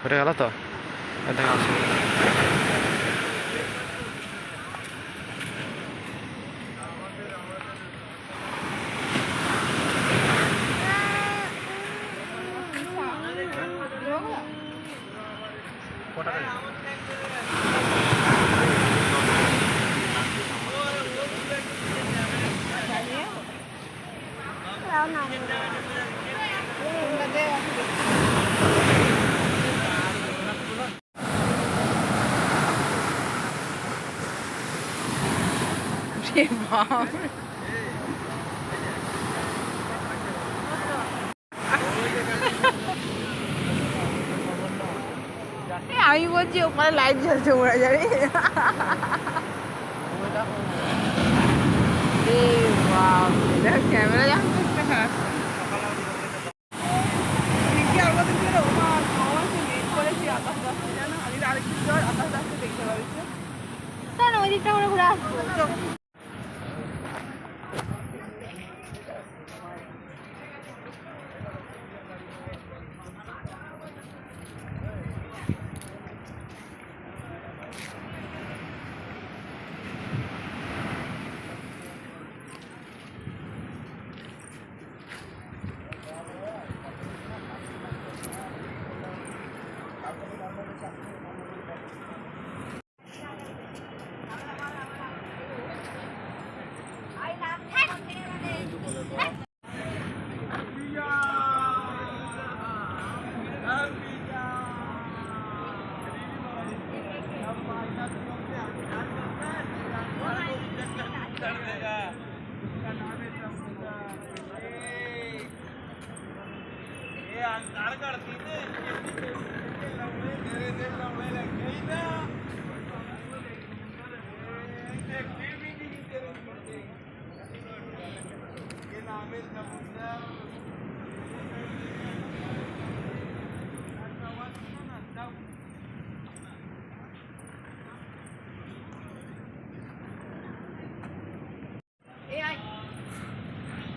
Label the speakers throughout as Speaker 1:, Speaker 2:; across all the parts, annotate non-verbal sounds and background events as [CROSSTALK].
Speaker 1: হয়ে গেল তো? দেখা [LAUGHS]
Speaker 2: আমি বলছি ওখানে লাইট জ্বলছে ওরা যাবে দিকটা করে ঘুরে আসব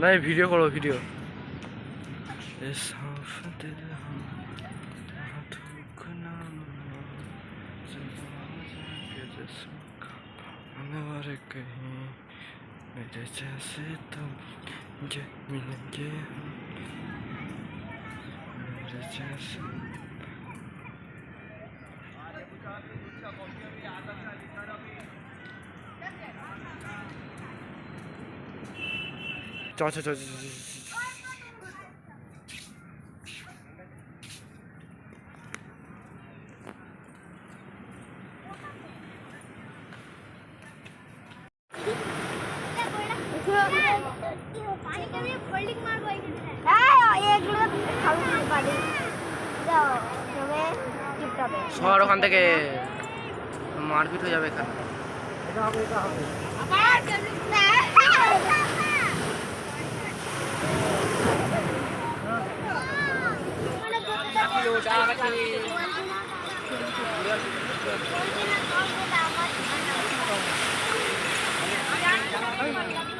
Speaker 1: না ভিডিও করো ভিডিও 오늘의 그힘을 찾았던 이제 믿는 게 오늘의 찾았어 자자자자자. সর ওখান থেকে মারপিট হয়ে যাবে এখানে Thank you.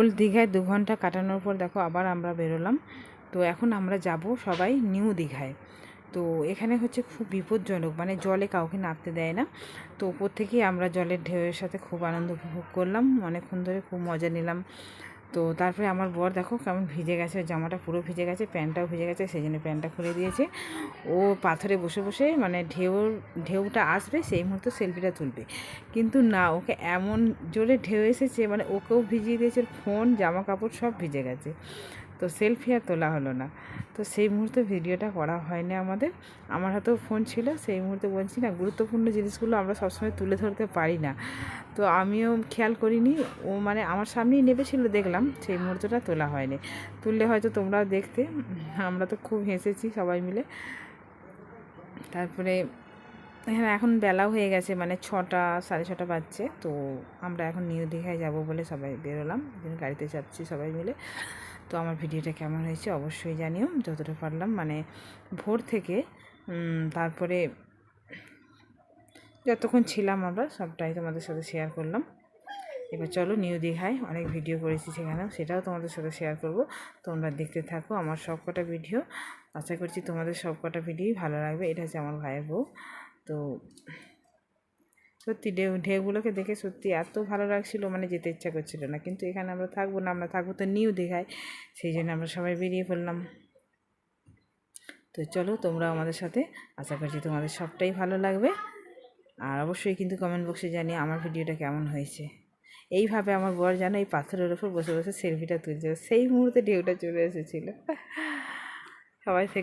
Speaker 3: ওল্ড দীঘায় দু ঘণ্টা কাটানোর পর দেখো আবার আমরা বেরোলাম। তো এখন আমরা যাব সবাই নিউ দীঘায়। তো এখানে হচ্ছে খুব বিপজ্জনক মানে জলে কাউকে নামতে দেয় না। তো ওপর থেকেই আমরা জলের ঢেউয়ের সাথে খুব আনন্দ উপভোগ করলাম, অনেকক্ষণ ধরে খুব মজা নিলাম। তো তারপরে আমার বর দেখো কেমন ভিজে গেছে, জামাটা পুরো ভিজে গেছে, প্যান্টটাও ভিজে গেছে, সেই জন্য প্যান্টটা খুলে দিয়েছে। ও পাথরে বসে বসে মানে ঢেউ ঢেউটা আসবে, সেই মুহূর্তে সেলফিটা তুলবে। কিন্তু না, ওকে এমন জোরে ঢেউ এসেছে মানে ওকেও ভিজিয়ে দিয়েছে, ফোন জামা কাপড় সব ভিজে গেছে। তো সেলফি আর তোলা হলো না। তো সেই মুহূর্তে ভিডিওটা করা হয়নি আমাদের। আমার হাতেও ফোন ছিল, সেই মুহূর্তে বলছি, না, গুরুত্বপূর্ণ জিনিসগুলো আমরা সবসময় তুলে ধরতে পারি না। তো আমিও খেয়াল করিনি। ও মানে আমার সামনেই নেবেছিল দেখলাম সেই মুহূর্তটা তোলা হয়নি। তুললে হয়তো তোমরাও দেখতে। আমরা তো খুব হেসেছি সবাই মিলে। তারপরে হ্যাঁ এখন বেলাও হয়ে গেছে মানে ছটা, সাড়ে ছটা বাজছে। তো আমরা এখন নিউ দীঘায় যাব বলে সবাই বেরোলাম। গাড়িতে যাচ্ছি সবাই মিলে। তো আমার ভিডিওটা কেমন হয়েছে অবশ্যই জানিও, যতটা পারলাম। মানে ভোর থেকে তারপরে যতক্ষণ ছিলাম আমরা, সবটাই তোমাদের সাথে শেয়ার করলাম। এবার চলো নিউ দীঘায় অনেক ভিডিও করেছি সেখানেও, সেটাও তোমাদের সাথে শেয়ার করব। তোমরা দেখতে থাকো আমার সব কটা ভিডিও আশা করছি তোমাদের সব কটা ভিডিওই ভালো লাগবে। এটা হচ্ছে আমার ভাইয়ের বউ। তো সত্যি ঢেউ, ঢেউগুলোকে দেখে সত্যি এত ভালো লাগছিল মানে যেতে ইচ্ছা করছিল না। কিন্তু এখানে আমরা থাকব না, আমরা থাকব তো নিউ দীঘায়, সেই জন্য আমরা সবাই বেরিয়ে পড়লাম। তো চলো, তোমরা আমাদের সাথে, আশা করছি তোমাদের সবটাই ভালো লাগবে। আর অবশ্যই কিন্তু কমেন্ট বক্সে জানিয়ে আমার ভিডিওটা কেমন হয়েছে। এইভাবে আমার বর যেন এই পাথরের ওপর বসে বসে সেলফিটা তুলছে, সেই মুহূর্তে ঢেউটা চলে এসেছিল। সবাই